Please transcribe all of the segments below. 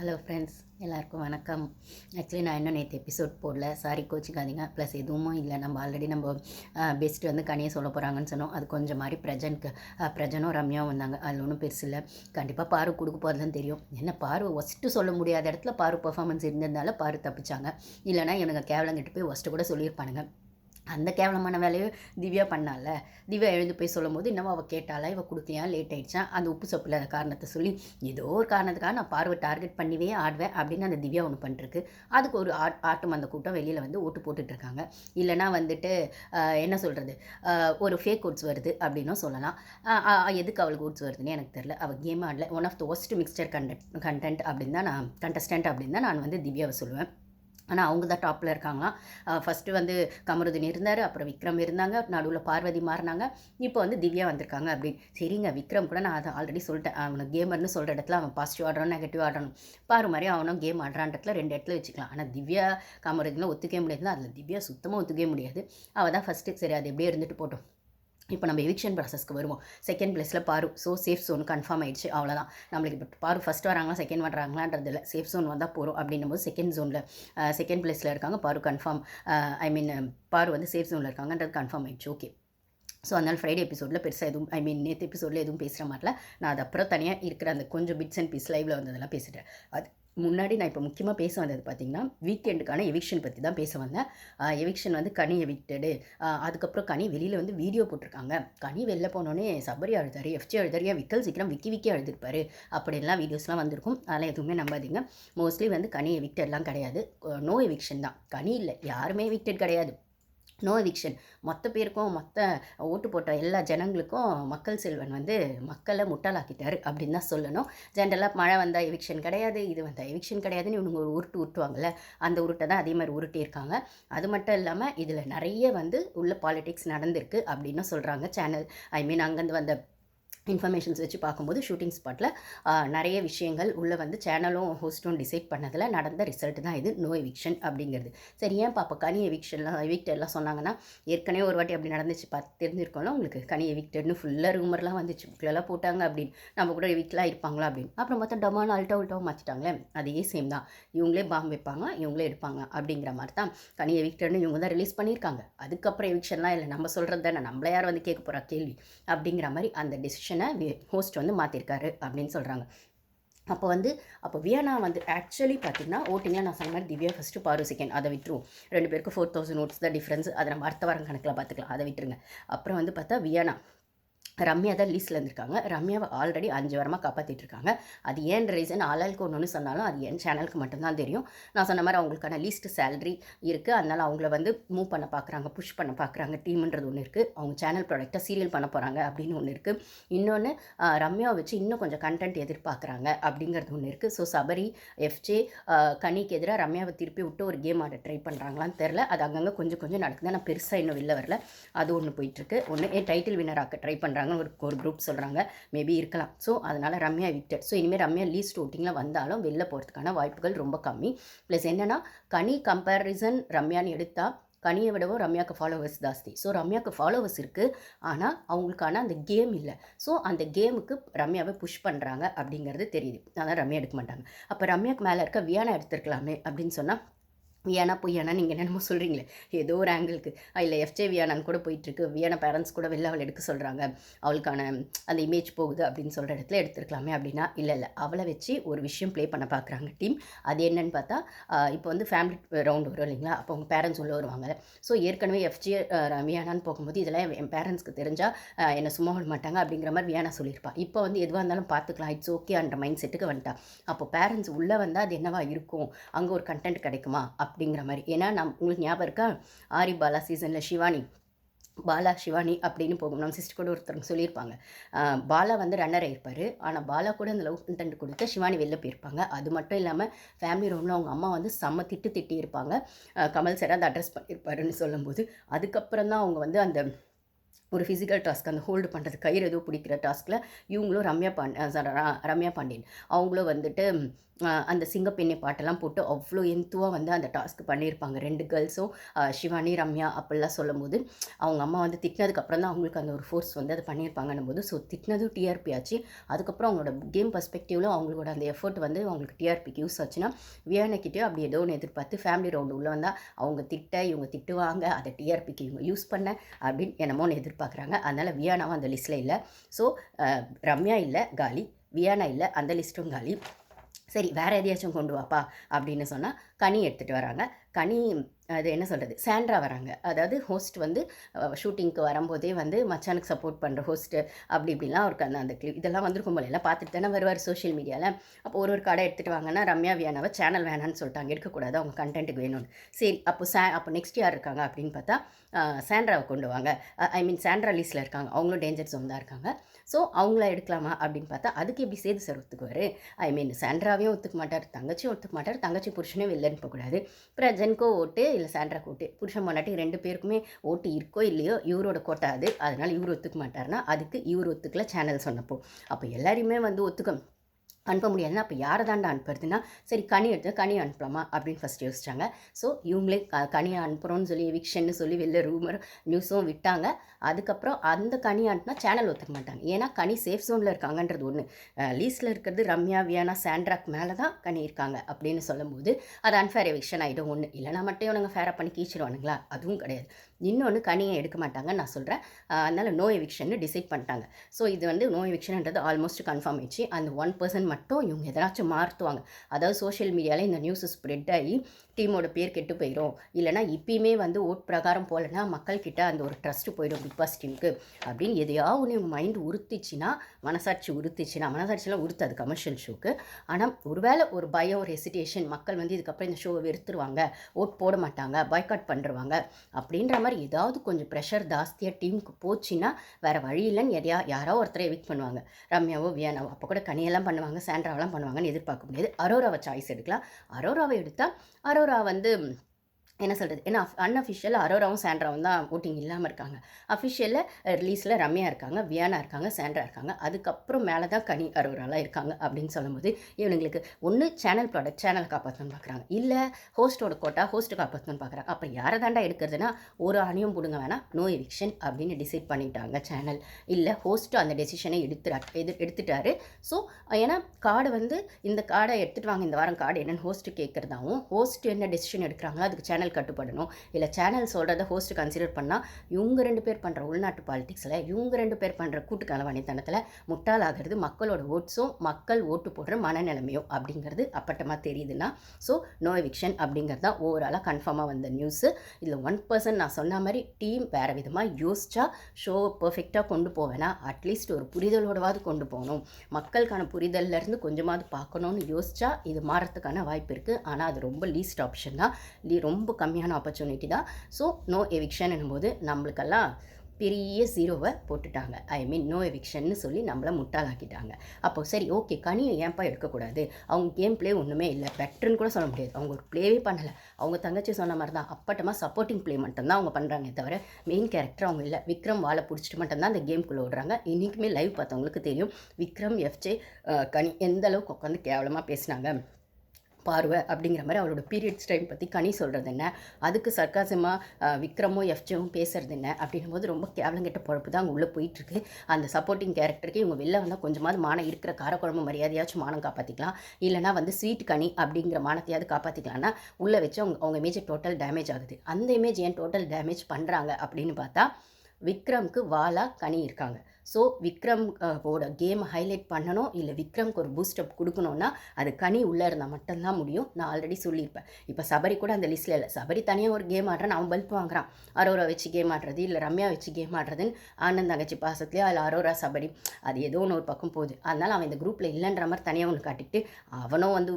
Hello friends எல்லாருக்கும் வணக்கம். Actually நான் இன்னும் நேற்று எபிசோட் போடல. சாரி கோச்சிக்காதீங்க ப்ளஸ் எதுவும் இல்லை. நம்ம ஆல்ரெடி நம்ம பெஸ்ட் வந்து கனியை சொல்ல போகிறாங்கன்னு சொன்னோம். அது கொஞ்சம் மாதிரி பிரஜனுக்கு பிரஜனும் ரம்யாவும் வந்தாங்க. அதில் ஒன்றும் பெருசு இல்லை. கண்டிப்பாக பாரு கொடுக்க போகிறதுலாம் தெரியும். என்ன பாரு? ஒஸ்ட்டு சொல்ல முடியாத இடத்துல பாரு பர்ஃபார்மன்ஸ் இருந்ததுனால பாரு தப்பிச்சாங்க. இல்லைனா எனக்கு கேவலம் கிட்ட போய் ஒஸ்ட்டு கூட சொல்லியிருப்பானுங்க. அந்த கேவலமான வேலையை திவ்யா பண்ணால. திவ்யா எழுந்து போய் சொல்லும்போது இன்னமும் அவள் கேட்டாலா இவள் கொடுக்கலையா? லேட் ஆகிடுச்சான் அந்த உப்பு சப்பு இல்லாத காரணத்தை சொல்லி ஏதோ ஒரு காரணத்துக்காக நான் பார்வை டார்கெட் பண்ணிவே ஆடுவேன் அப்படின்னு அந்த திவ்யா ஒன்று பண்ணிருக்கு. அதுக்கு ஒரு ஆட் ஆட்டம் அந்த கூட்டம் வெளியில் வந்து ஓட்டு போட்டுட்ருக்காங்க இல்லைனா வந்துட்டு என்ன சொல்கிறது ஒரு ஃபேக் ஓட்ஸ் வருது அப்படின்னும் சொல்லலாம். எதுக்கு அவளுக்கு ஓட்ஸ் வருதுன்னு எனக்கு தெரில அவள் game ஆடல. One of the worst mixture content content அப்படின்னு தான் நான் கண்டஸ்டன்ட் அப்படின்னு தான் நான் வந்து திவ்யாவை சொல்லுவேன். ஆனால் அவங்க தான் டாப்பில் இருக்காங்களாம் ஃபஸ்ட்டு வந்து கமருதீன் இருந்தார் அப்புறம் விக்ரம் இருந்தாங்க நடுவில் பார்வதி மாறினாங்க. இப்போ வந்து திவ்யா வந்திருக்காங்க அப்படின்னு. சரிங்க விக்ரம் கூட நான் அதை ஆல்ரெடி சொல்லிட்டேன். அவனுக்கு கேமர்னு சொல்கிற இடத்துல அவன் பாசிட்டிவ் ஆடுறான் நெகட்டிவ் ஆடணும் பாரு மாதிரி அவனும் கேம் ஆடுறான் இடத்துல ரெண்டு இடத்துல வச்சுக்கலாம். ஆனால் திவ்யா கமருதீனில் ஒத்துக்கவே முடியாதுன்னா அதில் திவ்யா சுத்தமாக ஒத்துக்கவே முடியாது. அவள் தான் ஃபஸ்ட்டு சரி அது எப்படியே இருந்துட்டு போட்டோம். இப்போ நம்ம எவிக்ஷன் ப்ராசஸ்க்கு வருவோம். செகண்ட் பிளேஸில் பாரு. ஸோ சேஃப் சோன் கன்ஃபார்ம் ஆயிடுச்சு. அவ்வளோதான் நம்மளுக்கு இப்போ பாரு ஃபஸ்ட் வராங்களா செகண்ட் வராங்களான்றது இல்லை சேஃப் சோன் வந்தால் போகிறோம் அப்படின்னும் போது செகண்ட் ஜோனில் செகண்ட் பிளேஸில் இருக்காங்க. பாரு கன்ஃபார்ம் ஐ மீன் பாரு வந்து சேஃப் ஜோனில் இருக்காங்கன்றது கன்ஃபார்ம் ஆயிடுச்சு. ஓகே ஸோ அதனால் ஃப்ரைடே எபிசோடில் பெருசாக எதுவும் ஐ மீன் நேற்று எபிசோடில் எதுவும் பேசுகிற மாதிரில நான் அது அப்புறம் தனியாக இருக்கிற அந்த கொஞ்சம் பிட்ஸ் அண்ட் பீஸ் லைவில் வந்ததெல்லாம் பேசிட்டேன். அது முன்னாடி நான் இப்போ முக்கியமாக பேச வந்தது பார்த்தீங்கன்னா வீக்கெண்டுக்கான எவிக்ஷன் பற்றி தான் பேச வந்தேன். எவிக்ஷன் வந்து கனி எவிக்டடு அதுக்கப்புறம் கனி வெளியில் வந்து வீடியோ போட்டிருக்காங்க. கனி வெளில போனோடனே சபரி அழுதாரு எஃப்ஜி அழுதாரு ஏன் விக்கல் சீக்கிரம் விக்கி விக்கி அழுதுருப்பாரு? அப்படிலாம் வீடியோஸ்லாம் வந்திருக்கும். அதெல்லாம் எதுவுமே நம்பாதீங்க. மோஸ்ட்லி வந்து கனி எவிக்டட்லாம் கிடையாது. நோ எவிக்ஷன் தான். கனி இல்லை யாருமே எவிக்டட் கிடையாது. நோ எவிக்ஷன் மொத்த பேருக்கும் மொத்த ஓட்டு போட்ட எல்லா ஜனங்களுக்கும் மக்கள் செல்வன் வந்து மக்களை முட்டாளாக்கிட்டாரு அப்படின்னு தான் சொல்லணும். ஜென்ரலாக மழை வந்தால் எவிக்ஷன் கிடையாது இது வந்தால் எவிக்ஷன் கிடையாதுன்னு இவனுங்க ஒரு உருட்டு உருட்டுவாங்கள்ல அந்த உருட்டை தான் அதே மாதிரி உருட்டியிருக்காங்க அது மட்டும் இல்லாமல் இதில் நிறைய வந்து உள்ள பாலிடிக்ஸ் நடந்திருக்கு அப்படின்னு சொல்கிறாங்க சேனல் ஐ மீன் அங்கேருந்து வந்த இன்ஃபர்மேஷன்ஸ் வச்சு பார்க்கும்போது ஷூட்டிங் ஸ்பாட்டில் நிறைய விஷயங்கள் உள்ளே வந்து சேனலும் ஹோஸ்ட்டும் டிசைட் பண்ணதில் நடந்த ரிசல்ட் தான் இது நோ எவிக்ஷன் அப்படிங்கிறது. சரி ஏன் பாப்பா கனி எவிக்ஷன்லாம் எவிக்ட் எல்லாம் சொன்னாங்கன்னா ஏற்கனவே ஒரு வாட்டி அப்படி நடந்துச்சு பார்த்து தெரிஞ்சிருக்கோம்ல உங்களுக்கு கனி எவிக்டட்னு ஃபுல்லாக ரூமர்லாம் வந்துச்சு புக்கிலலாம் போட்டாங்க அப்படின்னு நம்ம கூட எவிக்ட்லாம் இருப்பாங்களா அப்படின்னு. அப்புறம் மொத்தம் டமான் அல்ட்டா உல்ட்டாவும் மாற்றிட்டாங்களே அதே சேம் தான். இவங்களே பாம்பு வைப்பாங்க இவங்களே எடுப்பாங்க அப்படிங்கிற மாதிரி தான் கனி எவிக்டட்னு இவங்க தான் ரிலீஸ் பண்ணியிருக்காங்க. அதுக்கப்புறம் எவிக்ஷன்லாம் இல்லை நம்ம சொல்கிறது தானே நம்மள யார் வந்து கேட்க போகிறா கேள்வி அப்படிங்கிற மாதிரி அந்த டெசிஷன் ஹோஸ்ட் வந்து மாற்றிருக்காரு அப்படின்னு சொல்கிறாங்க அப்போ வந்து அப்போ வியனா வந்து ஆக்சுவலி பார்த்தீங்கன்னா ஓட்டிங்கில் நான் சொன்ன மாதிரி திவ்யா ஃபஸ்ட்டு பாரு செகண்ட் அதை விட்டுருவோம். ரெண்டு பேருக்கு ஃபோர் தௌசண்ட் நோட்ஸ் தான் டிஃப்ரென்ஸ் அதை நம்ம அடுத்த வாரம் கணக்கில் பார்த்துக்கலாம் அதை விட்டுருங்க. அப்புறம் வந்து பார்த்தா வியனா ரம்யா தான் லீஸ்டில் இருந்திருக்காங்க. ரம்யாவை ஆல்ரெடி அஞ்சு வாரமாக காப்பாற்றிட்டு இருக்காங்க அது ஏன் ரீசன் ஆளாளுக்கு ஒன்று ஒன்று சொன்னாலும் அது என் சேனலுக்கு மட்டும்தான் தெரியும். நான் சொன்ன மாதிரி அவங்களுக்கான லீஸ்ட் சேலரி இருக்குது அதனால் அவங்கள வந்து மூவ் பண்ண பார்க்குறாங்க புஷ் பண்ண பார்க்குறாங்க டீம்ன்றது ஒன்று இருக்குது அவங்க சேனல் ப்ராடக்டாக சீரியல் பண்ண போகிறாங்க அப்படின்னு ஒன்று இருக்குது இன்னொன்று ரம்யாவை வச்சு இன்னும் கொஞ்சம் கண்டென்ட் எதிர்பார்க்குறாங்க அப்படிங்கிறது ஒன்று இருக்குது ஸோ சபரி எஃப்ஜே கனிக்கு எதிராக ரம்யாவை திருப்பி விட்டு ஒரு கேம் ஆட ட்ரை பண்ணுறாங்களான்னு தெரில அது அங்கங்கே கொஞ்சம் கொஞ்சம் நடக்குது. ஆனால் பெருசாக இன்னும் வெளில வரல. அது ஒன்று போயிட்டுருக்கு ஒன்று ஏன் டைட்டில் வின்னராக ட்ரை பண்ணுறாங்க ஒரு ஒரு குரூப் சொல்கிறாங்க மேபி இருக்கலாம். ஸோ அதனால் ரம்யா விக்டர் ஸோ இனிமேல் ரம்யா லீஸ்ட் ஓட்டிங்கில் வந்தாலும் வெளில போகிறதுக்கான வாய்ப்புகள் ரொம்ப கம்மி. ப்ளஸ் என்னென்னா கனி கம்பேரிசன் ரம்யான்னு எடுத்தால் கனியை விடவும் ரம்யாவுக்கு ஃபாலோவர்ஸ் ஜாஸ்தி. ஸோ ரம்யாவுக்கு ஃபாலோவர்ஸ் இருக்குது ஆனால் அவங்களுக்கான அந்த கேம் இல்லை. ஸோ அந்த கேமுக்கு ரம்யாவை புஷ் பண்ணுறாங்க அப்படிங்கிறது தெரியுது. அதான் ரம்யா எடுக்க மாட்டாங்க. அப்போ ரம்யாவுக்கு மேலே இருக்க வியானா எடுத்துருக்கலாமே அப்படின்னு சொன்னால் வியானா பொய்யானா நீங்கள் என்னென்னமோ சொல்கிறீங்களே ஏதோ ஒரு ஆங்கிளுக்கு இல்லை எஃப்ஜே வியானான்னு கூட போயிட்டுருக்கு. வியானா பேரண்ட்ஸ் கூட வெளில அவளை எடுக்க சொல்கிறாங்க அவளுக்கான அந்த இமேஜ் போகுது அப்படின்னு சொல்கிற இடத்துல எடுத்துருக்கலாமே அப்படின்னா இல்லை இல்லை. அவளை வச்சு ஒரு விஷயம் ப்ளே பண்ண பார்க்குறாங்க டீம் அது என்னன்னு பார்த்தா இப்போ வந்து ஃபேமிலி ரவுண்ட் வரும் இல்லைங்களா? அப்போ அவங்க பேரண்ட்ஸ் உள்ளே வருவாங்க. ஸோ ஏற்கனவே எஃப்ஜே வியானான்னு போகும்போது இதெல்லாம் என் பேரண்ட்ஸ்க்கு தெரிஞ்சால் என்னை சும்மா விட மாட்டாங்க அப்படிங்கிற மாதிரி வியானா சொல்லியிருப்பா. இப்போ வந்து எதுவாக இருந்தாலும் பார்த்துக்கலாம். இட்ஸ் ஓகே அந்த மைண்ட் செட்டுக்கு வந்துட்டா. அப்போ பேரண்ட்ஸ் உள்ளே வந்தால் அது என்னவா இருக்கும்? அங்கே ஒரு கண்டென்ட் கிடைக்குமா? அப்படிங்கிற மாதிரி. ஏன்னா நம் உங்களுக்கு ஞாபகம் இருக்கா? ஆரி பாலா சீசனில் சிவானி பாலா சிவானி அப்படின்னு போகும். நம்ம சிஸ்டர் கூட ஒருத்தர் சொல்லியிருப்பாங்க. பாலா வந்து ரன்னர் ஆகிருப்பார் ஆனால் பாலா கூட அந்த லவ் கண்டென்ட் கொடுத்து சிவானி வெளில போயிருப்பாங்க. அது மட்டும் இல்லாமல் ஃபேமிலி ரூமில் அவங்க அம்மா வந்து செம்ம திட்டு திட்டி இருப்பாங்க கமல் சார் அதை அட்ரஸ் பண்ணியிருப்பாருன்னு சொல்லும்போது. அதுக்கப்புறம் தான் அவங்க வந்து அந்த ஒரு ஃபிசிக்கல் டாஸ்க் அந்த ஹோல்டு பண்ணுறது கயிறு ஏதோ பிடிக்கிற டாஸ்கில் இவங்களும் ரம்யா பாண்டி ரம்யா பாண்டியன். அவங்களும் வந்துட்டு அந்த சிங்கப்பெண்ணை பாட்டெல்லாம் போட்டு அவ்வளோ எந்துவாக வந்து அந்த டாஸ்க் பண்ணியிருப்பாங்க ரெண்டு கேர்ள்ஸும் சிவானி ரம்யா அப்படிலாம் சொல்லும்போது அவங்க அம்மா வந்து திட்டினதுக்கப்புறம் தான் அவங்களுக்கு அந்த ஒரு ஃபோர்ஸ் வந்து அதை பண்ணியிருப்பாங்கன்னும் போது ஸோ திட்டினதும் டிஆர்பி ஆச்சு. அதுக்கப்புறம் அவங்களோட கேம் பர்ஸ்பெக்டிவில் அவங்களோட அந்த எஃபர்ட் வந்து அவங்களுக்கு டிஆர்பிக்கு யூஸ் ஆச்சுன்னா வியானக்கிட்டே அப்படி ஏதோ ஒன்று எதிர்பார்த்து ஃபேமிலி ரவுண்டு உள்ளே வந்தால் அவங்க திட்ட இவங்க திட்டுவாங்க அதை டிஆர்பிக்கு இவங்க யூஸ் பண்ண அப்படின்னு என்னமோ என்னமோன்னு எதிர்பார்க்குறாங்க அதனால் வியானாவும் அந்த லிஸ்ட்டில் இல்லை. ஸோ ரம்யா இல்லை காலி. வியானா இல்லை அந்த லிஸ்ட்டும் காலி. சரி வேறு எதையாச்சும் கொண்டு வாப்பா அப்படின்னு சொன்னால் கனி எடுத்துகிட்டு வராங்க. கனி அது என்ன சொல்கிறது சாண்ட்ரா வராங்க. அதாவது ஹோஸ்ட் வந்து ஷூட்டிங்க்கு வரும்போதே வந்து மச்சானுக்கு சப்போர்ட் பண்ணுற ஹோஸ்ட்டு அப்படி இப்படிலாம் அவருக்கு அந்த அந்த கிளிப் இதெல்லாம் வந்திருக்கும் போல. எல்லாம் பார்த்துட்டு தானே வருவார் சோஷியல் மீடியாவில் அப்போ ஒரு ஒரு கடை எடுத்துகிட்டு வாங்கன்னா ரம்யா வியானாவை சேனல் வேணான்னு சொல்லிட்டாங்க. எடுக்கக்கூடாது. அவங்க கண்டென்ட்டுக்கு வேணும்னு. சரி அப்போ சே அப்போ நெக்ஸ்ட் யார் இருக்காங்க அப்படின்னு பார்த்தா சாண்ட்ராவை கொண்டு வாங்க. ஐ மீன் சாண்ட்ரா லீஸில் இருக்காங்க. அவங்களும் டேஞ்சர் ஜோன் தான் இருக்காங்க. ஸோ அவங்கள எடுக்கலாமா அப்படின்னு பார்த்தா அதுக்கு எப்படி சேது சார் ஒத்துக்குவார்? ஐ மீன் சாண்ட்ராவையும் ஒத்துக்க மாட்டார் தங்கச்சியும் ஒத்துக்க மாட்டார் தங்கச்சி புருஷனையும் வெளில அனுப்பக்கூடாது பிரஜனுக்கோ ஓட்டு இல்லை சாண்ட்ரா ஓட்டு புருஷன் பொண்டாட்டி ரெண்டு பேருக்குமே ஓட்டு இருக்கோ இல்லையோ இவரோட கோட்டை அது. அதனால் இவர் ஒத்துக்க மாட்டார்னா அதுக்கு இவர் ஒத்துக்கல சேனல் சொன்னப்போ. அப்போ எல்லாரையுமே வந்து ஒத்துக்க அனுப்ப முடியாதுன்னா அப்போ யாரை தாண்டா அனுப்புறதுன்னா சரி கனி எடுத்து கனி அனுப்பலாமா அப்படின்னு ஃபஸ்ட் யோசிச்சாங்க. ஸோ இவங்களே க கனியை அனுப்புகிறோன்னு சொல்லி எவிக்ஷன்னு சொல்லி வெளில ரூமர் நியூஸும் விட்டாங்க. அதுக்கப்புறம் அந்த கனி அனுப்புனா சேனல் ஒத்துக்க மாட்டாங்க. ஏன்னா கனி சேஃப் ஜோனில் இருக்காங்கன்றது ஒன்று லீஸில் இருக்கிறது ரம்யா வியானா சாண்ட்ராக் மேலே தான் கனி இருக்காங்க அப்படின்னு சொல்லும்போது அது அன்ஃபேர் எவிக்ஷன் ஆகிடும் ஒன்று இல்லைனா மட்டும் இவனுங்க ஃபேராக பண்ணி கீச்சிடுவானுங்களா? அதுவும் கிடையாது. இன்னொன்று கனியை எடுக்க மாட்டாங்க நான் சொல்கிறேன் அதனால் நோ எவிக்ஷன் டிசைட் பண்ணிட்டாங்க. ஸோ இது வந்து நோ எவிக்ஷன்ன்றது ஆல்மோஸ்ட் கன்ஃபார்ம் ஆயிடுச்சு. அந்த ஒன் பர்சன்ட் மட்டும் இவங்க எதனாச்சும் மாற்றுவாங்க அதாவது சோஷியல் மீடியாவில் இந்த நியூஸ் ஸ்ப்ரெட் ஆகி டீமோட பேர் கெட்டு போயிடும் இல்லைனா இப்பயுமே வந்து ஓட் பிரகாரம் போகலன்னா மக்கள்கிட்ட அந்த ஒரு ட்ரஸ்ட்டு போயிடும் பிக் பாஸ் டீமுக்கு. அப்படின்னு எதையாவது ஒன்று மைண்ட் உறுத்துச்சுன்னா மனசாட்சி உறுத்துச்சுன்னா மனசாட்சியெலாம் உறுத்தாது கமர்ஷியல் ஷோக்கு ஆனால் ஒருவேளை ஒரு பயம் ஒரு ஹெசிடேஷன் மக்கள் வந்து இதுக்கப்புறம் இந்த ஷோவை வெறுத்துருவாங்க ஓட் போட மாட்டாங்க பாய்காட் பண்ணுருவாங்க அப்படின்ற மாதிரி ஏதாவது கொஞ்சம் ப்ரெஷர் ஜாஸ்தியாக டீமுக்கு போச்சுன்னா வேறு வழி இல்லைன்னு எதையா யாரோ ஒருத்தரை எவிக் பண்ணுவாங்க. ரம்யாவோ வியானாவோ அப்போ கூட கனியெல்லாம் பண்ணுவாங்க சாண்ட்ராவெல்லாம் பண்ணுவாங்கன்னு எதிர்பார்க்க முடியாது. அரோராவை சாய்ஸ் எடுக்கலாம். அரோராவை எடுத்தால் அரோரா அரோரா வந்து என்ன சொல்கிறது ஏன்னா அன்அஃபிஷியல் அரோராவும் சாண்ட்ராவும் தான் ஓட்டிங் இல்லாமல் இருக்காங்க. அஃபிஷியலில் ரிலீஸில் ரம்யா இருக்காங்க வியானா இருக்காங்க சாண்ட்ரா இருக்காங்க. அதுக்கப்புறம் மேலே தான் கனி அரோராலாம் இருக்காங்க அப்படின்னு சொல்லும்போது இவனுங்களுக்கு ஒன்று சேனல் ப்ராடக்ட் சேனலை காப்பாற்றணும்னு பார்க்குறாங்க இல்லை ஹோஸ்ட்டோட கோட்டா ஹோஸ்ட்டு காப்பாற்றணும்னு பார்க்குறாங்க அப்போ யாரை தாண்டா எடுக்கிறதுனா ஒரு அணியும் பிடுங்க வேணாம் நோ எவிக்ஷன் அப்படின்னு டிசைட் பண்ணிட்டாங்க சேனல் இல்லை ஹோஸ்ட்டு அந்த டெசிஷனை எடுத்துறா எது எடுத்துட்டாரு. ஸோ ஏன்னா கார்டு வந்து இந்த கார்டை எடுத்துகிட்டு வாங்க இந்த வாரம் கார்டு என்னென்னு ஹோஸ்ட்டு கேட்குறதாவும் ஹோஸ்ட் என்ன டெசிஷன் எடுக்கிறாங்களோ அதுக்கு சேனல் சேனல் கட்டுப்படணும். இல்லை சேனல் சொல்கிறத ஹோஸ்ட் கன்சிடர் பண்ணால் இவங்க ரெண்டு பேர் பண்ணுற உள்நாட்டு பாலிடிக்ஸில் இவங்க ரெண்டு பேர் பண்ணுற கூட்டுக்கால முட்டாள் முட்டாளாகிறது மக்களோட ஓட்ஸும் மக்கள் ஓட்டு போடுற மனநிலைமையும் அப்படிங்கிறது அப்பட்டமாக தெரியுதுன்னா ஸோ நோ எவிக்ஷன் அப்படிங்கிறது தான் ஓவராலாக கன்ஃபார்மாக வந்த நியூஸு இதில் ஒன் பர்சன் நான் சொன்ன மாதிரி டீம் வேறு விதமாக யோசிச்சா ஷோ பர்ஃபெக்டாக கொண்டு போவேன்னா அட்லீஸ்ட் ஒரு புரிதலோடவாவது கொண்டு போகணும். மக்களுக்கான புரிதல்லேருந்து கொஞ்சமாவது பார்க்கணுன்னு யோசிச்சா இது மாறத்துக்கான வாய்ப்பு இருக்குது ஆனால் அது ரொம்ப லீஸ்ட் ஆப்ஷன் தான். ரொம்ப கம்மியான ஆப்பர்ச்சுனிட்டி தான். ஸோ நோ எவிக்ஷன் என்னும்போது நம்மளுக்கெல்லாம் பெரிய ஜீரோவை போட்டுட்டாங்க. ஐ மீன் நோ எவிக்ஷன்னு சொல்லி நம்மளை முட்டாளாக்கிட்டாங்க. அப்போ சரி ஓகே கனியை ஏன்ப்பா எடுக்கக்கூடாது? அவங்க கேம் ப்ளே ஒன்றுமே இல்லை. பெட்டர்னு கூட சொல்ல முடியாது. அவங்க ஒரு ப்ளேவே பண்ணலை. அவங்க தங்கச்சி சொன்ன மாதிரி தான். அப்பட்டமாக சப்போர்ட்டிங் ப்ளே மட்டும்தான் அவங்க பண்ணுறாங்க தவிர மெயின் கேரக்டர் அவங்க இல்லை. விக்ரம் வாழை பிடிச்சிட்டு மட்டும்தான் அந்த கேம்குள்ளே விடுறாங்க இன்றைக்குமே லைவ் பார்த்தவங்களுக்கு தெரியும். விக்ரம் எஃப்ஜே கனி எந்த அளவுக்கு உட்காந்து கேவலமாக பேசினாங்க. பார்வை அப்படிங்கிற மாதிரி அவளோட பீரியட்ஸ் டைம் பற்றி கனி சொல்கிறது என்ன? அதுக்கு சர்க்காசமாக விக்ரமோ எஃப்ஜவும் பேசுறது என்ன? அப்படின்னும் போது ரொம்ப கேவலங்கிட்ட பொழப்பு தான் அங்கே உள்ளே போயிட்டுருக்கு. அந்த சப்போர்ட்டிங் கேரக்டருக்கு இவங்க வெளில வந்தால் கொஞ்சமாவது மானம் இருக்கிற காரக்குழம்பு மரியாதையாச்சும் மானம் காப்பாற்றிக்கலாம் இல்லைனா வந்து ஸ்வீட் கனி அப்படிங்கிற மானத்தையாவது காப்பாற்றிக்கலாம்னா உள்ளே வச்சு அவங்க அவங்க இமேஜ் டோட்டல் டேமேஜ் ஆகுது. அந்த இமேஜ் ஏன் டோட்டல் டேமேஜ் பண்ணுறாங்க அப்படின்னு பார்த்தா விக்ரம்க்கு வாலா கனி இருக்காங்க. ஸோ விக்ரம் uh, ஓட கேம் ஹைலைட் பண்ணணும் இல்லை விக்ரம்க்கு ஒரு பூஸ்டப் கொடுக்கணுன்னா அது கனி உள்ளே இருந்தால் மட்டும்தான் முடியும். நான் ஆல்ரெடி சொல்லியிருப்பேன். இப்போ சபரி கூட அந்த லிஸ்ட்டில் இல்லை. சபரி தனியாக ஒரு கேம் ஆடுறான் அவன் பல்ப் வாங்குறான். அரோரா வச்சு கேம் ஆடுறது இல்லை ரம்யா வச்சு கேம் ஆடுறதுன்னு ஆனந்த் தங்கச்சி பாசத்துலேயே அதில் அரோரா சபரி அது ஏதோ ஒன்று ஒரு பக்கம் போகுது. அதனால் அவன் இந்த குரூப்பில் இல்லைன்ற மாதிரி தனியாக ஒன்று காட்டிட்டு அவனும் வந்து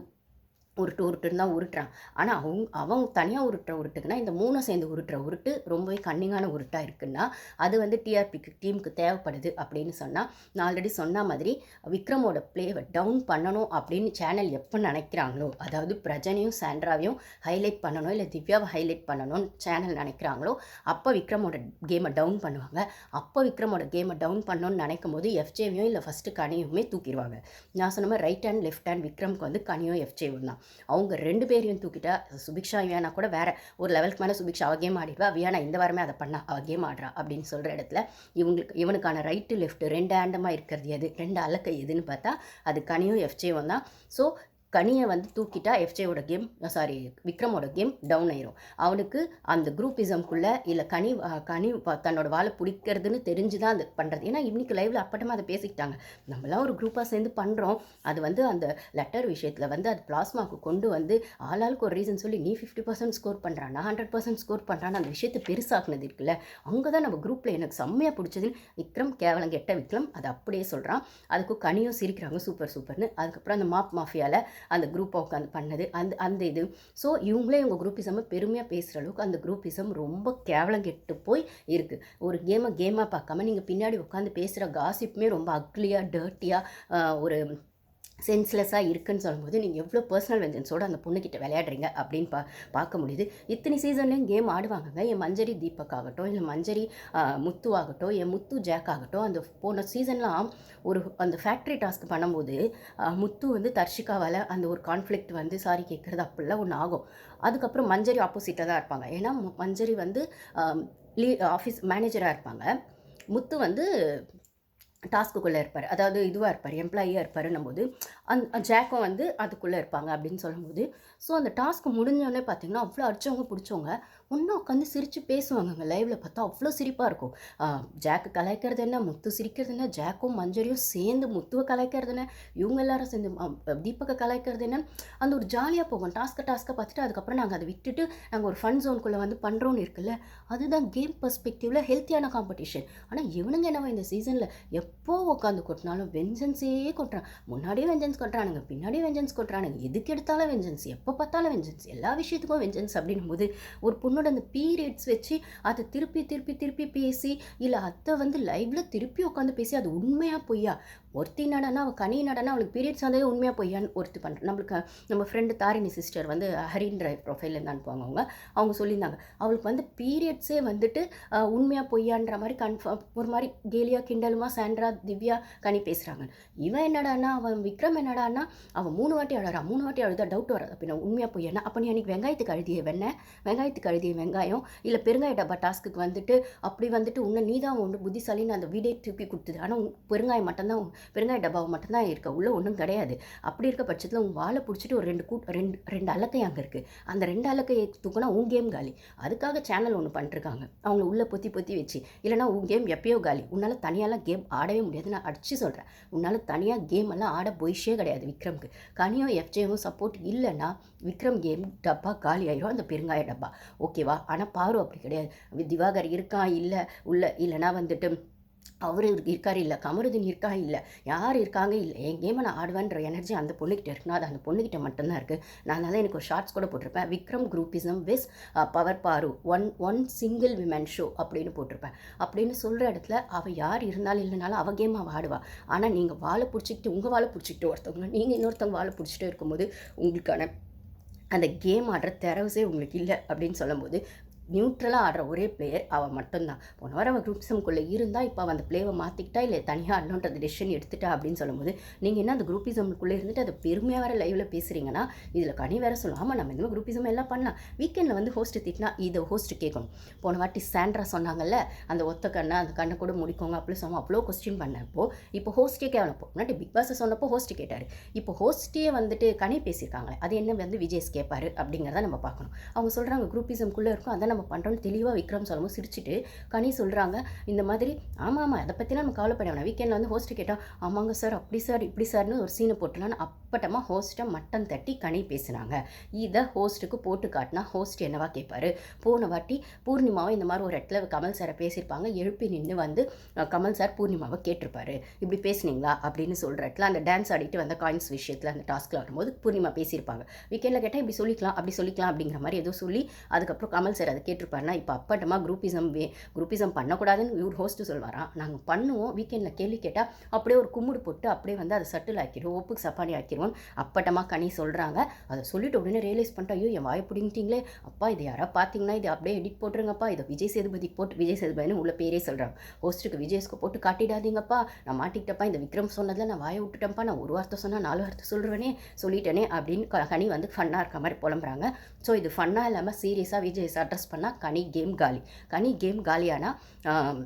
உருட்டு உருட்டுன்னு தான் உருட்டுறான். ஆனால் அவங்க அவங்க தனியாக உருட்டுற உருட்டுக்குன்னா இந்த மூணும் சேர்ந்து உருட்டுற உருட்டு ரொம்பவே கன்னிங்கான உருட்டாக இருக்குன்னா அது வந்து டிஆர்பிக்கு டீமுக்கு தேவைப்படுது அப்படின்னு சொன்னால் நான் ஆல்ரெடி சொன்ன மாதிரி விக்ரமோட ப்ளேவை டவுன் பண்ணணும் அப்படின்னு சேனல் எப்போ நினைக்கிறாங்களோ அதாவது பிரஜனையும் சாண்ட்ராவையும் ஹைலைட் பண்ணணும் இல்லை திவ்யாவை ஹைலைட் பண்ணணும்னு சேனல் நினைக்கிறாங்களோ அப்போ விக்ரமோட கேமை டவுன் பண்ணுவாங்க. அப்போ விக்ரமோட கேமை டவுன் பண்ணணும்னு நினைக்கும் போது எஃப்ஜேவையும் இல்லை ஃபஸ்ட்டு கனியுமே தூக்கிடுவாங்க. நான் சொன்ன மாதிரி ரைட் ஹேண்ட் லெஃப்ட் ஹேண்ட் விக்ரம்க்கு வந்து கனியும் எஃப்ஜேவும் தான். அவங்க ரெண்டு பேரையும் தூக்கிட்டா சுபிக்ஷா வியானா கூட வேற ஒரு லெவலுக்கு மேலே சுபிக்ஷா அவ கேம் ஆடிடுவா. வியானா இந்த வாரமே அதை பண்ணா அவ கேம் ஆடுறா அப்படின்னு சொல்கிற இடத்துல இவங்களுக்கு இவனுக்கான ரைட்டு லெஃப்ட் ரெண்டு ஹேண்டமாக இருக்கிறது எது? ரெண்டு அலக்கை எதுன்னு பார்த்தா அது கனியும் எஃப்ஜேவும் தான். ஸோ கனியை வந்து தூக்கிட்டா எஃப்ஜேவோட கேம் சாரி விக்ரமோட கேம் டவுன் ஆயிரும். அவனுக்கு அந்த குரூப்பிசம்குள்ளே இல்லை கனி கனி தன்னோட வாழை பிடிக்கிறதுன்னு தெரிஞ்சு தான் அது பண்ணுறது ஏன்னா இன்றைக்கி லைவில் அப்பட்டமாக அதை பேசிக்கிட்டாங்க. நம்மளாம் ஒரு குரூப்பாக சேர்ந்து பண்ணுறோம் அது வந்து அந்த லெட்டர் விஷயத்தில் வந்து அது பிளாஸ்மாவுக்கு கொண்டு வந்து ஆளாளுக்கு ஒரு ரீசன் சொல்லி நீ ஃபிஃப்டி பர்சன்ட் ஸ்கோர் பண்ணுறான் நான் ஹண்ட்ரட் பர்சன்ட் ஸ்கோர் பண்ணுறான்னு அந்த விஷயத்தை பெருசாக்குனது இருக்குல்ல. அங்கே தான் நம்ம குரூப்பில் எனக்கு செம்மையாக பிடிச்சதுன்னு விக்ரம் கேவலம் கெட்ட விக்ரம் அதை அப்படியே சொல்கிறான் அதுக்கு கனியும் சிரிக்கிறாங்க சூப்பர் சூப்பர்னு. அதுக்கப்புறம் அந்த மாப் மாஃபியாவில் அந்த குரூப்பை உட்காந்து பண்ணது. அந்த அந்த இது. ஸோ இவங்களே இவங்க குரூப்பிசமை பெருமையாக பேசுகிற அளவுக்கு அந்த குரூப்பிசம் ரொம்ப கேவலம் கெட்டு போய் இருக்குது ஒரு கேமை கேமாக பார்க்காம நீங்கள் பின்னாடி உட்காந்து பேசுகிற காசிப்புமே ரொம்ப அக்லியாக டர்ட்டியாக ஒரு சென்ஸ்லெஸ்ஸாக இருக்குன்னு சொல்லும்போது நீங்கள் எவ்வளோ பர்சனல் வெஞ்சன்ஸோடு அந்த பொண்ணுக்கிட்ட விளையாடுறீங்க அப்படின்னு பா பார்க்க முடியுது. இத்தனை சீசன்லேயும் கேம் ஆடுவாங்கங்க. என் மஞ்சரி தீபக் ஆகட்டும் இல்லை மஞ்சரி முத்து ஆகட்டும் என் முத்து ஜாக் ஆகட்டும் அந்த போன சீசன்லாம் ஒரு அந்த ஃபேக்ட்ரி டாஸ்க் பண்ணும்போது முத்து வந்து தர்ஷிகாவால் அந்த ஒரு கான்ஃப்ளிக்ட் வந்து சாரி கேட்குறது அப்படிலாம் ஒன்று ஆகும். அதுக்கப்புறம் மஞ்சரி ஆப்போசிட்டாக தான் இருப்பாங்க. ஏன்னா மஞ்சரி வந்து லீ ஆஃபீஸ் மேனேஜராக இருப்பாங்க. முத்து வந்து டாஸ்க்குள்ளே இருப்பார். அதாவது இதுவாக இருப்பார் எம்ப்ளாயியாக இருப்பாருன்னும் போது அந்த ஜாக்கும் வந்து அதுக்குள்ளே இருப்பாங்க அப்படின்னு சொல்லும்போது ஸோ அந்த டாஸ்க் முடிஞ்சோடனே பார்த்தீங்கன்னா அவ்வளோ அடித்தவங்க பிடிச்சவங்க ஒன்றா உட்காந்து சிரித்து பேசுவாங்கங்க லைவில் பார்த்தா அவ்வளோ சிரிப்பாக இருக்கும். ஜாக்கு கலாய்க்கிறது என்ன? முத்து சிரிக்கிறது என்ன? ஜாக்கும் மஞ்சரியும் சேர்ந்து முத்துவை கலாய்க்கிறது என்ன? இவங்க எல்லாரும் சேர்ந்து தீபக்கை கலாய்க்கிறது என்ன? அந்த ஒரு ஜாலியாக போகும். டாஸ்க்கை டாஸ்க்கை பார்த்துட்டு அதுக்கப்புறம் நாங்கள் அதை விட்டுட்டு நாங்கள் ஒரு ஃபன் ஜோனுக்குள்ளே வந்து பண்ணுறோன்னு இருக்குல்ல அதுதான் கேம் பர்ஸ்பெக்டிவில் ஹெல்த்தியான காம்படிஷன் ஆனால் இவனுங்க என்னவோ இந்த சீசனில் எப்போ உட்காந்து கொட்டினாலும் வெஞ்சன்ஸே கொட்டுறான். முன்னாடியே வெஞ்சன்ஸ் கொட்டுறானுங்க. பின்னாடி வெஞ்சன்ஸ் கொட்டுறானுங்க. எதுக்கு எடுத்தாலும் வெஞ்சன்ஸ் எப்போ பார்த்தாலும் வெஞ்சன்ஸ் எல்லா விஷயத்துக்கும் வெஞ்சன்ஸ் அப்படின்னும் போது ஒரு பொண்ணோட அந்த பீரியட்ஸ் வச்சு அதை திருப்பி திருப்பி திருப்பி பேசி இல்லை அதை வந்து லைவ்ல திருப்பி உட்காந்து பேசி அது உண்மையா பொய்யா? ஒருத்தி நடனா அவள் கனி நடனா அவளுக்கு பீரியட்ஸ் வந்ததே உண்மையாக பொய்யான்னு ஒருத்தி பண்ணுறேன் நம்மளுக்கு நம்ம ஃப்ரெண்டு தாரிணி சிஸ்டர் வந்து ஹரின்ற ப்ரொஃபைல் அனுப்புவாங்க அவங்க. அவங்க சொல்லியிருந்தாங்க. அவளுக்கு வந்து பீரியட்ஸே வந்துட்டு உண்மையாக உண்மையா பொய்யான்ற மாதிரி கன்ஃபார்ம் ஒரு மாதிரி கேலியா கிண்டலுமா சாண்ட்ரா திவ்யா கனி பேசுகிறாங்க இவன் என்னடான்னா அவன் விக்ரம் என்னடான்னா அவன் மூணு வாட்டி அழறா மூணு வாட்டி அழுதா டவுட் வராது. அப்படின்னா உண்மையாக போய் என்ன? அப்போ நீ அன்றைக்கி வெங்காயத்துக்கு அழுதிய வெண்ணெய்? வெங்காயத்துக்கு அழுதிய வெங்காயம்? இல்லை பெருங்காய டப்பா டாஸ்க்குக்கு வந்துட்டு அப்படி வந்துட்டு உன்னை நீ தான் ஒன்று புத்திசாலின்னு அந்த வீடே தூக்கி கொடுத்தது. ஆனால் பெருங்காயம் மட்டும்தான் பெருங்காய டப்பாவை மட்டும்தான் இருக்க. உள்ளே ஒன்றும் கிடையாது. அப்படி இருக்க பட்சத்தில் உன் வாழை பிடிச்சிட்டு ஒரு ரெண்டு கூட் ரெண்டு ரெண்டு அலக்கை அங்கே இருக்குது அந்த ரெண்டு அலக்கையை தூக்குனா உன் கேம் காலி. அதுக்காக சேனல் ஒன்று பண்ணிருக்காங்க அவங்கள உள்ளே பொத்தி பொத்தி வச்சு. இல்லைனா உன் கேம் எப்பயோ காலி. உன்னால் தனியாலாம் கேம் ஆடவே முடியாது. நான் அடிச்சு சொல்கிறேன் உன்னால் தனியாக கேம் எல்லாம் ஆட போயிஷே கிடையாது விக்ரம்க்கு. கனியோ எஃப்ஜேவும் சப்போர்ட் இல்லைன்னா விக்ரம் கேம் டப்பா காலி ஆயிரும் அந்த பெருங்காய டப்பா. ஓகேவா? ஆனால் பாரு அப்படி கிடையாது. திவாகர் இருக்கான் இல்லை உள்ள இல்லைனா வந்துட்டு அவர் இருக்கார் இல்லை கமருதீன் இருக்கா இல்லை யார் இருக்காங்க இல்லை என் கேமை நான் ஆடுவேன்ற எனர்ஜி அந்த பொண்ணுக்கிட்ட இருக்குன்னா அது அந்த பொண்ணுக்கிட்ட மட்டும்தான் இருக்குது நான் அதனால் எனக்கு ஒரு ஷார்ட்ஸ் கூட போட்டிருப்பேன். விக்ரம் குரூப்பிசம் விஸ் பவர் பாரு one one single women show அப்படின்னு போட்டிருப்பேன். அப்படின்னு சொல்கிற இடத்துல அவள் யார் இருந்தாலும் இல்லைனாலும் அவள் கேம் அவள் ஆடுவா. ஆனால் நீங்கள் வாழை பிடிச்சிக்கிட்டு உங்கள் வாழை பிடிச்சிக்கிட்டு ஒருத்தவங்க நீங்கள் இன்னொருத்தவங்க வாழை பிடிச்சிட்டு இருக்கும்போது உங்களுக்கான அந்த கேம் ஆடுற தரவுசே உங்களுக்கு இல்லை அப்படின்னு சொல்லும்போது நியூட்ரலாக ஆடுற ஒரே பிளேயர் அவள் மட்டும்தான். போன வாரம் அவன் குரூப்பிசம்குள்ளே இருந்தால் இப்போ அவன் அந்த பிளேவை மாற்றிக்கிட்டா இல்லை தனியாக ஆடணுன்றது டெசிஷன் எடுத்துட்டா அப்படின்னு சொல்லும்போது நீங்கள் என்ன அந்த குரூப்பிசம்குள்ளே இருந்துட்டு அதை பெருமையாக வேறு லைவில் பேசுகிறீங்கன்னா இதில் கனி வேறு சொல்லும். ஆமாம் நம்ம இந்த குரூப்பிசம் எல்லாம் பண்ணலாம். வீக்கெண்டில் வந்து ஹோஸ்ட் திட்டினா இதை ஹோஸ்ட் கேட்கணும். போன வாட்டி சாண்ட்ரா சொன்னாங்கல்ல அந்த ஒத்த கண்ணை அந்த கண்ணை கூட முடிக்கோங்க அப்படி சொன்னோம் அவ்வளோ கொஸ்டின் பண்ணப்போ இப்போ ஹோஸ்டே கேவலப்போ முன்னாடி பிக் பாஸை சொன்னப்போ ஹோஸ்ட் கேட்டார். இப்போ ஹோஸ்ட்டே வந்துட்டு கனி பேசியிருக்காங்களே அது என்ன வந்து விஜய்ஸ் கேட்பாரு அப்படிங்கிறத நம்ம பார்க்கணும். அவங்க சொல்கிறாங்க குரூப்பிசம்குள்ளே இருக்கும் அதை நம்ம நம்ம பண்ணுறோம்னு தெளிவாக விக்ரம் சொல்லும்போது சிரிச்சுட்டு கனி சொல்கிறாங்க இந்த மாதிரி ஆமாம் ஆமாம் அதை பற்றிலாம் நம்ம கவலைப்பட வேணாம். வீக்கெண்டில் வந்து ஹோஸ்ட்டு கேட்டால் ஆமாங்க சார் அப்படி சார் இப்படி சார்னு ஒரு சீனை போட்டுலான்னு அப்பட்டமாக ஹோஸ்ட்டை மட்டம் தட்டி கனி பேசுனாங்க. இதை ஹோஸ்ட்டுக்கு போட்டு காட்டினா ஹோஸ்ட் என்னவா கேட்பாரு போன வாட்டி பூர்ணிமாவை இந்த மாதிரி ஒரு இடத்துல கமல் சாரை பேசியிருப்பாங்க. எழுப்பி நின்று வந்து கமல் சார் பூர்ணிமாவை கேட்டிருப்பாரு. இப்படி பேசுனீங்களா? அப்படின்னு சொல்கிற இடத்துல அந்த டான்ஸ் ஆடிட்டு வந்த காயின்ஸ் விஷயத்தில் அந்த டாஸ்கில் வரும்போது பூர்ணிமா பேசியிருப்பாங்க. வீக்கெண்டில் கேட்டால் இப்படி சொல்லிக்கலாம் அப்படி சொல்லிக்கலாம் அப்படிங்கிற மாதிரி ஏதோ சொல்லி அதுக்கப்புறம் கமல் சார் அது கேட்டிருப்பாருன்னா இப்போ அப்பட்டமாக குரூப்பிசம் வே குரூப்பிசம் பண்ணக்கூடாதுன்னு இவர் ஹோஸ்ட்டு சொல்வாராம். நாங்கள் பண்ணுவோம் வீக்கெண்டில் கேள்வி கேட்டால் அப்படியே ஒரு கும்முடு போட்டு அப்படியே வந்து அதை சட்டில் ஆக்கிடுவோம் ஒப்புக்கு சப்பானி ஆக்கிடுவோம். அப்பட்டமாக கனி சொல்கிறாங்க அதை சொல்லிட்டு உடனே ரியலைஸ் பண்ணிட்டு ஐயோ என் வாயை பிடிங்கிட்டீங்களே. அப்பா இது யாராவது பார்த்தீங்கன்னா இது அப்படியே எடிட் போட்டுருங்கப்பா. இதை விஜய் சேதுபதிக்கு போட்டு விஜய் சேதுபதினு உள்ள பேரே சொல்கிறாங்க ஹோஸ்ட்டுக்கு விஜய்ஸ்க்கு போட்டு காட்டிடாதீங்கப்பா. நான் மாட்டிக்கிட்டப்பா இந்த விக்ரம் சொன்னதில் நான் வாயை விட்டுட்டேன்ப்பா. நான் ஒரு வார்த்தை சொன்னால் நாலு வார்த்தை சொல்கிறேனே சொல்லிட்டேனே அப்படின்னு க- கனி வந்து ஃபன்னாக இருக்க மாதிரி புலம்புறாங்க. ஸோ இது ஃபன்னாக இல்லாமல் சீரியஸாக விஜய்ஸ் அட்ரஸ் பண்ணால் கனி கேம் காலி கனி கேம் காலியானா ஆம்,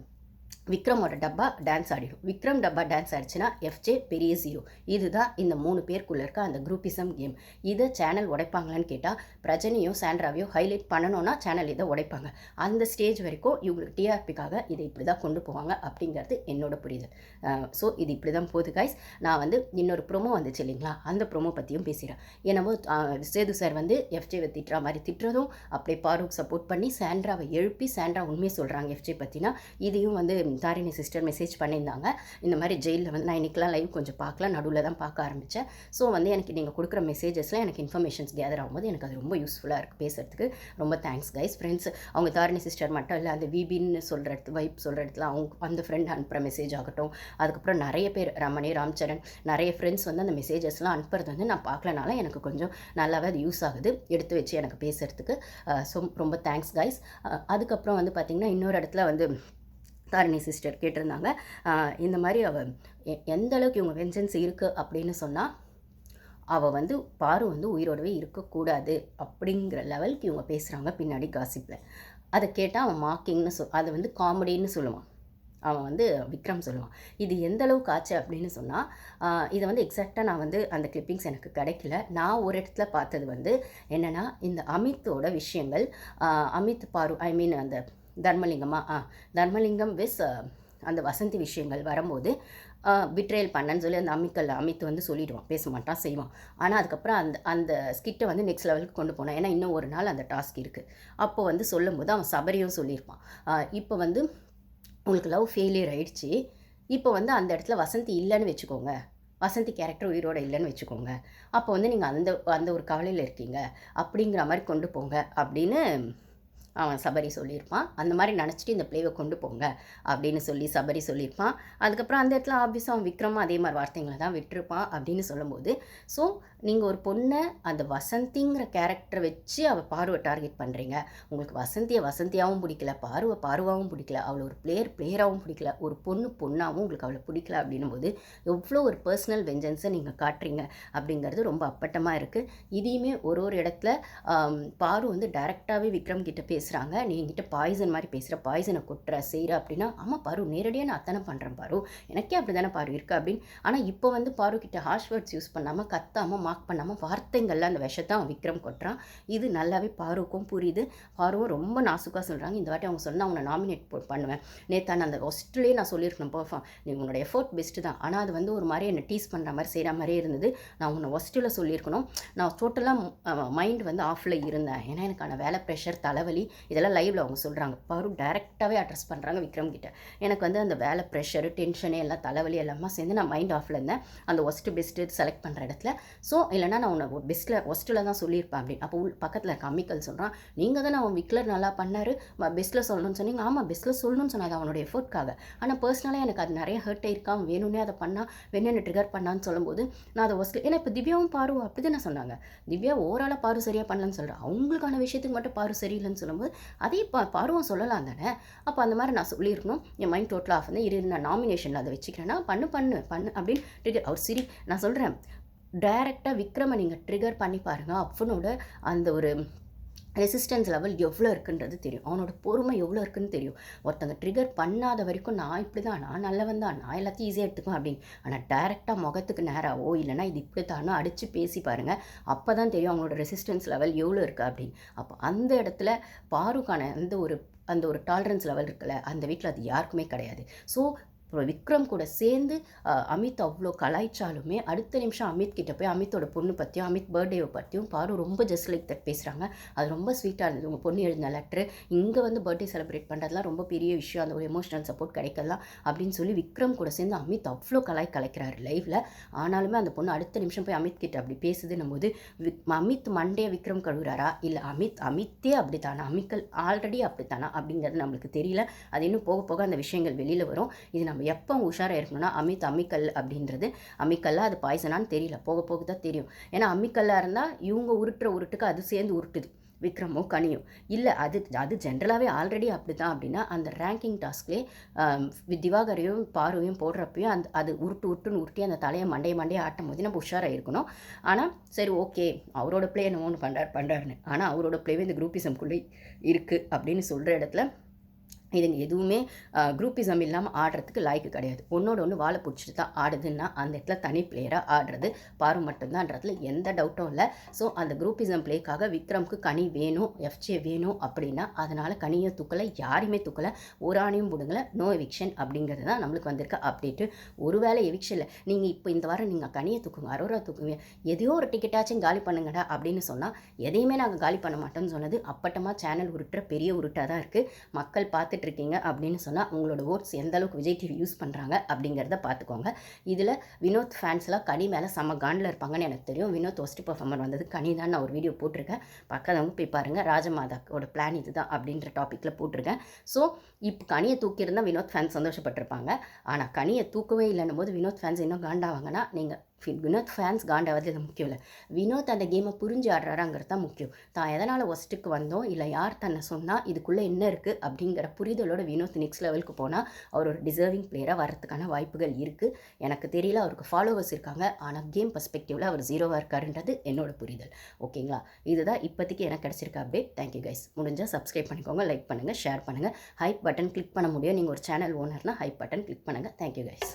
விக்ரமோட டப்பா டான்ஸ் ஆடிடும் விக்ரம் டப்பா டான்ஸ் ஆடிச்சுன்னா எஃப்ஜே பெரிய ஜீரோ இதுதான் இந்த மூணு பேருக்குள்ளே இருக்க அந்த குரூப்பிசம் கேம் இதை சேனல் உடைப்பாங்களான்னு கேட்டால் பிரஜனையோ சாண்ட்ராவையும் ஹைலைட் பண்ணணும்னா சேனல் இதை உடைப்பாங்க. அந்த ஸ்டேஜ் வரைக்கும் இவங்களுக்கு டிஆர்பிக்காக இதை இப்படி தான் கொண்டு போவாங்க அப்படிங்கிறது என்னோட புரிதல். ஸோ இது இப்படி தான் போகுது கைஸ் நான் வந்து இன்னொரு ப்ரோமோ வந்துச்சு இல்லைங்களா? அந்த ப்ரோமோ பற்றியும் பேசுகிறேன் என்னமோ சேது சார் வந்து எஃப்ஜேவை திட்டுற மாதிரி திட்டுறதும் அப்படியே பாரூக் சப்போர்ட் பண்ணி சாண்ட்ராவை எழுப்பி சாண்ட்ரா உண்மையை சொல்கிறாங்க எஃப்ஜே பற்றினா இதையும் வந்து தாரிணி சிஸ்டர் மெசேஜ் பண்ணியிருந்தாங்க. இந்த மாதிரி ஜெயிலில் வந்து நான் இன்றைக்கெலாம் லைவ் கொஞ்சம் பார்க்கல நடுவில் தான் பார்க்க ஆரம்பித்தேன் ஸோ வந்து எனக்கு நீங்கள் கொடுக்குற மெசேஜஸ்லாம் எனக்கு இன்ஃபர்மேஷன்ஸ் கேதர் ஆகும்போது எனக்கு அது ரொம்ப யூஸ்ஃபுல்லாக இருக்குது பேசுகிறதுக்கு ரொம்ப தேங்க்ஸ் கைஸ் ஃப்ரெண்ட்ஸ் அவங்க தாரிணி சிஸ்டர் மட்டும் இல்லை அந்த விபின்னு சொல்கிற இடத்து வைப் சொல்கிற இடத்துல அவங்க அந்த ஃப்ரெண்ட் அனுப்புகிற மெசேஜ் ஆகட்டும். அதுக்கப்புறம் நிறைய பேர் ரமணி ராம்சரண் நிறைய ஃப்ரெண்ட்ஸ் வந்து அந்த மெசேஜஸ்லாம் அனுப்புறது வந்து நான் பார்க்கலனால எனக்கு கொஞ்சம் நல்லாவே அது யூஸ் ஆகுது. எடுத்து வச்சு எனக்கு பேசுகிறதுக்கு ஸோ ரொம்ப தேங்க்ஸ் கைஸ் அதுக்கப்புறம் வந்து பார்த்திங்கன்னா இன்னொரு இடத்துல வந்து தாரிணி சிஸ்டர் கேட்டிருந்தாங்க. இந்த மாதிரி அவ எந்த அளவுக்கு இவங்க வெஞ்சன்ஸ் இருக்குது அப்படின்னு சொன்னால் அவள் வந்து பாரு வந்து உயிரோடவே இருக்கக்கூடாது அப்படிங்கிற லெவலுக்கு இவங்க பேசுகிறாங்க பின்னாடி காசிப்பில் அதை கேட்டால் அவன் மார்க்கிங்னு சொல் அதை வந்து காமெடின்னு சொல்லுவான். அவன் வந்து விக்ரம் சொல்லுவான். இது எந்த அளவுக்கு ஆச்சு அப்படின்னு சொன்னால் இதை வந்து எக்ஸாக்டாக நான் வந்து அந்த கிளிப்பிங்ஸ் எனக்கு கிடைக்கல. நான் ஒரு இடத்துல பார்த்தது வந்து என்னென்னா இந்த அமித்தோட விஷயங்கள் அமித் பாரு ஐ மீன் அந்த தர்மலிங்கமா? ஆ தர்மலிங்கம் விஸ் அந்த வசந்தி விஷயங்கள் வரும்போது பிட்ரேல் பண்ணன்னு சொல்லி அந்த அமிக்கல் அமித்து வந்து சொல்லிடுவான் பேச மாட்டான் செய்வான். ஆனால் அதுக்கப்புறம் அந்த அந்த ஸ்கிட்டை வந்து நெக்ஸ்ட் லெவலுக்கு கொண்டு போனான். ஏன்னா இன்னும் ஒரு நாள் அந்த டாஸ்க் இருக்குது அப்போ வந்து சொல்லும்போது அவன் சபரியும் சொல்லியிருப்பான். இப்போ வந்து உங்களுக்கு லவ் ஃபெயிலியர் ஆகிடுச்சி இப்போ வந்து அந்த இடத்துல வசந்தி இல்லைன்னு வச்சுக்கோங்க. வசந்தி கேரக்டர் உயிரோட இல்லைன்னு வச்சுக்கோங்க. அப்போ வந்து நீங்கள் அந்த அந்த ஒரு கவலையில் இருக்கீங்க. அப்படிங்கிற மாதிரி கொண்டு போங்க அப்படின்னு அவன் சபரி சொல்லியிருப்பான். அந்த மாதிரி நினச்சிட்டு இந்த பிளேவை கொண்டு போங்க அப்படின்னு சொல்லி சபரி சொல்லியிருப்பான். அதுக்கப்புறம் அந்த இடத்துல ஆப்வியஸாக அவன் விக்ரமும் அதே மாதிரி வார்த்தைங்களை தான் விட்டுருப்பான் அப்படின்னு சொல்லும்போது ஸோ நீங்கள் ஒரு பொண்ணை அந்த வசந்திங்கிற கேரக்டரை வச்சு அவள் பார்வை டார்கெட் பண்ணுறீங்க உங்களுக்கு வசந்தியை வசந்தியாகவும் பிடிக்கல பார்வை பார்வாவும் பிடிக்கல அவளை ஒரு பிளேயர் பிளேயராகவும் பிடிக்கல ஒரு பொண்ணு பொண்ணாகவும் உங்களுக்கு அவளை பிடிக்கல அப்படின்னும் போது எவ்வளோ ஒரு பர்சனல் வெஞ்சன்ஸை நீங்கள் காட்டுறீங்க அப்படிங்கிறது ரொம்ப அப்பட்டமாக இருக்குது இதையுமே ஒரு ஒரு இடத்துல பாரு வந்து டைரெக்டாகவே விக்ரம் கிட்ட பேசுகிறாங்க நீ என்கிட்ட பாய்சன் மாதிரி பேசுகிற பாய்சனை கொட்டுற செய்கிற அப்படின்னா ஆமாம் பாரு நேரடியாக நான் அத்தனை பண்ணுறேன் பாரு. எனக்கே அப்படி தானே பாரு இருக்கு அப்படின்னு. ஆனால் இப்போ வந்து பாரு கிட்ட ஹார்ஷ் வேர்ட்ஸ் யூஸ் பண்ணாமல் கத்தாமல் மார்க் பண்ணாமல் வார்த்தைங்களில் அந்த விஷத்தை அவன் விக்ரம் கொட்டுறான். இது நல்லாவே பாருக்கும் புரியுது. பாருவும் ரொம்ப நாசுக்காக சொல்கிறாங்க இந்த வாட்டி அவங்க சொன்னால் அவனை நாமினேட் பண்ணுவேன். நேத்தான் அந்த ஒஸ்ட்லேயே நான் சொல்லியிருக்கணும் பர்ஃபார்ம் நீ உன்னோட எஃபோர்ட் பெஸ்ட்டு தான். ஆனால் அது வந்து ஒரு மாதிரி என்னை டீஸ் பண்ணுற மாதிரி செய்கிற மாதிரியே இருந்தது. நான் உன்னை ஒஸ்ட்டில் சொல்லியிருக்கணும். நான் டோட்டலாக மைண்ட் வந்து ஆஃபில் இருந்தேன். ஏன்னா எனக்கான வேலை ப்ரெஷர் தலைவலி. இதெல்லாம் லைவில் அவங்க சொல்கிறாங்க பாரு டேரெக்டாகவே அட்ரஸ் பண்ணுறாங்க விக்ரம் கிட்ட. எனக்கு வந்து அந்த வேலை ப்ரெஷரு டென்ஷனு எல்லாம் தலைவலி எல்லாமே சேர்ந்து நான் மைண்ட் ஆஃபில் இருந்தேன். அந்த ஒஸ்ட்டு பெஸ்ட்டு செலக்ட் பண்ணுற இடத்துல. ஸோ இல்லைனா நான் உன்னை பெஸ்ட்டில் ஒஸ்ட்டில் தான் சொல்லியிருப்பேன் அப்படின்னு. அப்போ உள் பக்கத்தில் இருக்க அம்மிக்கல் சொல்கிறான் நீங்கள் தானே அவன் விக்லர் நல்லா பண்ணார் பெஸ்ட்டில் சொல்லணும்னு சொன்னீங்க. ஆமாம் பெஸ்ட்டில் சொல்லணும்னு சொன்னாங்க அவனோட எஃபோர்ட்காக ஆனால் பர்சனலாக எனக்கு அது நிறைய ஹர்ட் ஆயிருக்கா வேணும்னே அதை பண்ணா வேணும்னு ட்ரிகர் பண்ணான்னு சொல்லும்போது நான் அதை ஒஸ்ட்டில் ஏன்னா இப்போ திவ்யாவும் பாரு அப்படி தானே சொன்னாங்க. திவ்யா ஓவராலாக பாரு சரியாக பண்ணலன்னு சொல்கிறேன் அவங்களுக்கான விஷயத்துக்கு மட்டும் பாரு சரியில்லைன்னு சொல்லும்போது அதே பா பருவம் சொல்லலாம் தானே? அப்போ அந்த மாதிரி நான் சொல்லியிருக்கணும். என் மைண்ட் டோட்டலாக ஆஃப் வந்து இரு நான் நாமினேஷனில் அதை வச்சுக்கிறேன்னா பண்ணு பண்ணு பண்ணு அப்படின்னு ட்ரிகர் அவர் சிரி நான் சொல்கிறேன் டைரெக்டாக விக்ரமை நீங்கள் ட்ரிகர் பண்ணி பாருங்கள் அப்பனோட அந்த ஒரு ரெசிஸ்டன்ஸ் லெவல் எவ்வளோ இருக்குன்றது தெரியும். அவனோட பொறுமை எவ்வளோ இருக்குன்னு தெரியும். ஒருத்தங்க ட்ரிகர் பண்ணாத வரைக்கும் நான் இப்படி தான் நான் நல்லவன் தான் நான் எல்லாத்தையும் ஈஸியாக எடுத்துக்குவேன் அப்படின்னு. ஆனால் டேரெக்டாக முகத்துக்கு நேராகவோ இல்லைனா இது இப்படி தானோ அடித்து பேசி பாருங்கள் அப்போ தான் தெரியும் அவங்களோட ரெசிஸ்டன்ஸ் லெவல் எவ்வளோ இருக்குது அப்படின்னு. அப்போ அந்த இடத்துல பாருக்கான அந்த ஒரு அந்த ஒரு டாலரன்ஸ் லெவல் இருக்குல்ல அந்த வீட்டில் அது யாருக்குமே கிடையாது. ஸோ அப்புறம் விக்ரம் கூட சேர்ந்து அமித் அவ்வளோ கலாய்ச்சாலுமே அடுத்த நிமிஷம் அமித் கிட்டே போய் அமித்தோட பொண்ணு பற்றியும் அமித் பர்த்டேவை பற்றியும் பாரு ரொம்ப ஜஸ்ட் லைக் தட் பேசுகிறாங்க அது ரொம்ப ஸ்வீட்டாக இருந்தது. உங்கள் பொண்ணு எழுதின லெட்ரு இங்கே வந்து பர்த்டே செலிப்ரேட் பண்ணுறதுலாம் ரொம்ப பெரிய விஷயம். அந்த ஒரு எமோஷனல் சப்போர்ட் கிடைக்கலாம் அப்படின்னு சொல்லி விக்ரம் கூட சேர்ந்து அமித் அவ்வளோ கலாய் கலைக்கிறாரு லைஃப்பில் ஆனாலுமே அந்த பொண்ணு அடுத்த நிமிஷம் போய் அமித் கிட்ட அப்படி பேசுதுன்னும் போது அமித் மண்டே விக்ரம் கழுவுறாரா? இல்லை அமித் அமித்தே அப்படி தானா அமிக்கல் ஆல்ரெடி அப்படி தானா அப்படிங்கிறது நம்மளுக்கு தெரியல. அது இன்னும் போக போக அந்த விஷயங்கள் வெளியில் வரும். இது நம்ம நம்ம எப்போ உஷாராக இருக்கணும்னா அமித் அம்மிக்கல் அப்படின்றது. அம்மிக்கல்லா அது பாய்சனான்னு தெரியல. போக போக தான் தெரியும். ஏன்னா அம்மிக்கல்லாக இருந்தால் இவங்க உருட்டுற உருட்டுக்கு அது சேர்ந்து உருட்டுது. விக்ரமோ கனியும் இல்லை அது அது ஜென்ரலாகவே ஆல்ரெடி அப்படி தான் அப்படின்னா அந்த ரேங்கிங் டாஸ்க்லேயே திவாகரையும் பார்வையும் போடுறப்பையும் அந்த அது உருட்டு உருட்டுன்னு உருட்டி அந்த தலையை மண்டையை மண்டையை ஆட்டும் போது நம்ம உஷாராக இருக்கணும். ஆனால் சரி ஓகே அவரோட பிளே என்ன ஒன்று பண்ணுறாரு பண்ணுறாருன்னு ஆனால் அவரோட பிளேவே இந்த குரூப்பிசம்குள்ளே இருக்குது அப்படின்னு சொல்கிற இடத்துல இதுங்க எதுவுமே குரூப்பிசம் இல்லாமல் ஆடுறதுக்கு லாய்க்கு கிடையாது. ஒன்றோட ஒன்று வாழை பிடிச்சிட்டு தான் ஆடுதுன்னா அந்த இடத்துல தனி பிளேயராக ஆடுறது பாரு மட்டும்தான்றதுல எந்த டவுட்டும் இல்லை. ஸோ அந்த குரூப்பிசம் பிளேக்காக விக்ரம்க்கு கனி வேணும் எஃப்ஜே வேணும் அப்படின்னா அதனால் கனியை தூக்கலை யாரையுமே தூக்கலை ஒரு ஆணையும் பிடுங்கலை நோ எவிக்ஷன் அப்படிங்கிறது தான் நம்மளுக்கு வந்திருக்க அப்டேட்டு ஒருவேளை எவிக்ஷனில் நீங்கள் இப்போ இந்த வாரம் நீங்கள் கனியை தூக்குங்க அரோரா தூக்குங்க எதையோ ஒரு டிக்கெட்டாச்சும் காலி பண்ணுங்கடா அப்படின்னு சொன்னால் எதையுமே நாங்கள் காலி பண்ண மாட்டோம்னு சொன்னது அப்பட்டமாக சேனல் உருட்டுற பெரிய உருட்டாக தான் இருக்குது மக்கள் பார்த்து பார்த்துட்ருக்கீங்க அப்படின்னு சொன்னால் உங்களோட ஓட்ஸ் எந்த அளவுக்கு விஜய் டிவி யூஸ் பண்ணுறாங்க அப்படிங்கிறத பார்த்துக்கோங்க இதில் வினோத் ஃபேன்ஸ்லாம் கனி மேலே செம்ம காண்டில் இருப்பாங்கன்னு எனக்கு தெரியும். வினோத் ஒஸ்ட் பர்ஃபார்மர் வந்தது கனி தான் நான் ஒரு வீடியோ போட்டிருக்கேன். பக்கத்தவங்க போய் பாருங்கள் ராஜமாதாக்கோட பிளான் இது தான் அப்படின்ற டாப்பிக்கில் போட்டிருக்கேன். ஸோ இப்போ கனியை தூக்கியிருந்தால் வினோத் ஃபேன்ஸ் சந்தோஷப்பட்டிருப்பாங்க. ஆனால் கனியை தூக்கவே இல்லைன்னும் போது வினோத் ஃபேன்ஸ் இன்னும் காண்டாவாங்கன்னா நீங்கள் வினோத் ஃபேன்ஸ் காண்டாவது இது முக்கியம் இல்லை. வினோத் அந்த கேமை புரிஞ்சு ஆடுறாராங்கிறது தான் முக்கியம். தான் எதனால் ஒஸ்ட்டுக்கு வந்தோம்? இல்லை யார் தன்னை சொன்னால் இதுக்குள்ளே என்ன இருக்குது அப்படிங்கிற புரிதலோட வினோத் நெக்ஸ்ட் லெவலுக்கு போனால் அவர் ஒரு டிசர்விங் பிளேயராக வரதுக்கான வாய்ப்புகள் இருக்குது எனக்கு தெரியல அவருக்கு ஃபாலோவர்ஸ் இருக்காங்க. ஆனால் கேம் பர்ஸ்பெக்டிவில் அவர் ஜீரோவாக இருக்காருன்றது என்னோட புரிதல். ஓகேங்களா இதுதான் இப்போதைக்கு எனக்கு கிடச்சிருக்க அப்டேட் தேங்க்யூ கைஸ் முடிஞ்சால் சப்ஸ்கிரைப் பண்ணிக்கோங்க லைக் பண்ணுங்கள் ஷேர் பண்ணுங்கள் ஹைப் பட்டன் கிளிக் பண்ண முடியும். நீங்கள் ஒரு சேனல் ஓனர்னால் ஹைப் பட்டன் கிளிக் பண்ணுங்கள் தேங்க்யூ கைஸ்